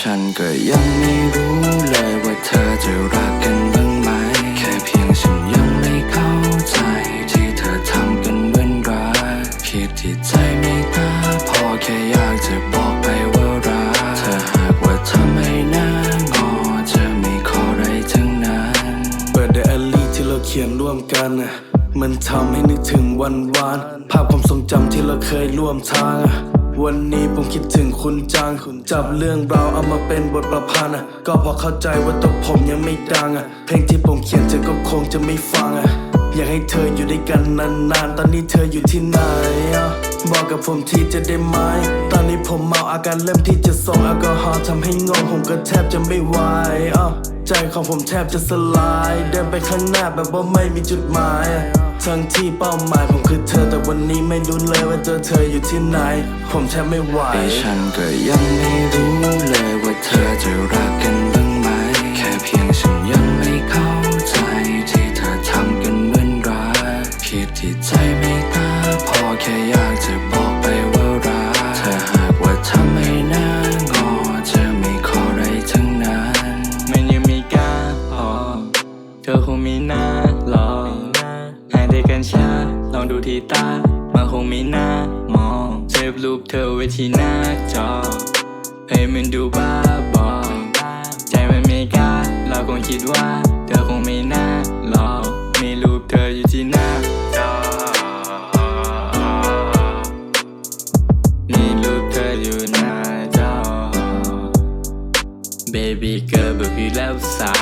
ฉันก็ยังไม่รู้เลยว่าเธอจะรักกันบ้างไหม แค่เพียงฉันยังไม่เข้าใจที่เธอทำกันเหมือนรักผิดที่ใจไม่กล้าพอแค่อยากจะบอกไปว่ารักเธอหากว่าทำให้หน้างอเธอไม่ขออะไรทั้งนั้นเปิดไดอารี่ที่เราเขียนร่วมกันน่ะมันทำให้นึกถึงวันวาน ภาพความทรงจำที่เราเคยร่วมทางอะ วันนี้ผมคิดถึงคุณจังคุณจับเรื่องราวเอามาเป็นบทประพันธ์อะก็พอเข้าใจว่าตัวผมยังไม่ดังอะเพลงที่ผมเขียนเธอก็คงจะไม่ฟังอะอยากให้เธออยู่ด้วยกันนานๆ ตอนนี้เธออยู่ที่ไหนอะบอกกับผมทีจะได้ไหม ตอนนี้ผมเมาอาการเริ่มที่จะส่งแอลกอฮอล์ทำให้งงผมก็แทบจะไม่ไหวอะ ใจของผมแทบจะสลาย เดินไปข้างหน้าแบบว่าไม่มีจุดหมาย ทั้งที่เป้าหมายผมคือเธอแต่วันนี้ไม่รู้เลยว่าเจอเธออยู่ที่ไหน ผมแทบไม่ไหวไอฉันก็ยังไม่รู้เลยว่าเธอจะรักกันบ้างไหม แค่เพียงฉันยังไม่เข้าใจที่เธอทำกันเหมือนรักผิดที่ใจ อคงมีหน้าหลอกหายใจกันช้าลองดูที่ตามันคงมีหน้ามองเซฟรูปเธอไว้ที่หน้าจอให้มันดูบ้าบอใจมันไม่กล้าเราคงคิดว่า เธอคงไม่น่าหลอกมีรูปเธออยู่ที่หน้าจอมีรูปเธออยู่หน้าจอ Baby girl แบบพี่แล้วสา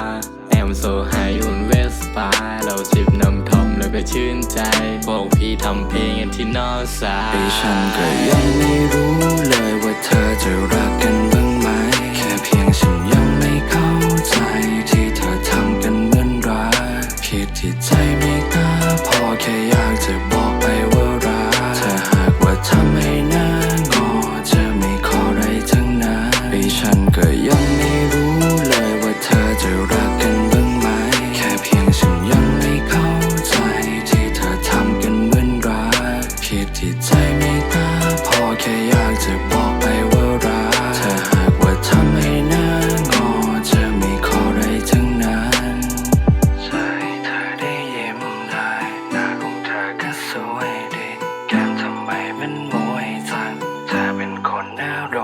I'm so high on West Bar เราจิบน้ำทอมแล้วก็ชื่นใจ พวกพี่ทำเพลงกันที่นอสาไอฉันก็ยังไม่รู้เลยว่าเธอจะรักกันบ้างไหม แค่เพียงฉันยังไม่เข้าใจ ที่เธอทำกันเหมือนรักผิดที่ใจไม่กล้าพอแค่อยากจะบอกไปว่ารักเธอหากว่าทำให้หน้างอเธอไม่ขออะไรทั้งนั้นไอ้ฉันก็ยัง อยากจะบอกไปว่ารักเธอหากว่าทำให้หน้างอเธอไม่ขออะไรทั้งนั้นใช่เธอได้ยิ้มได้หน้าของเธอก็สวยดีแก้มทำไมมันมวยจังเธอเป็นคนน่าร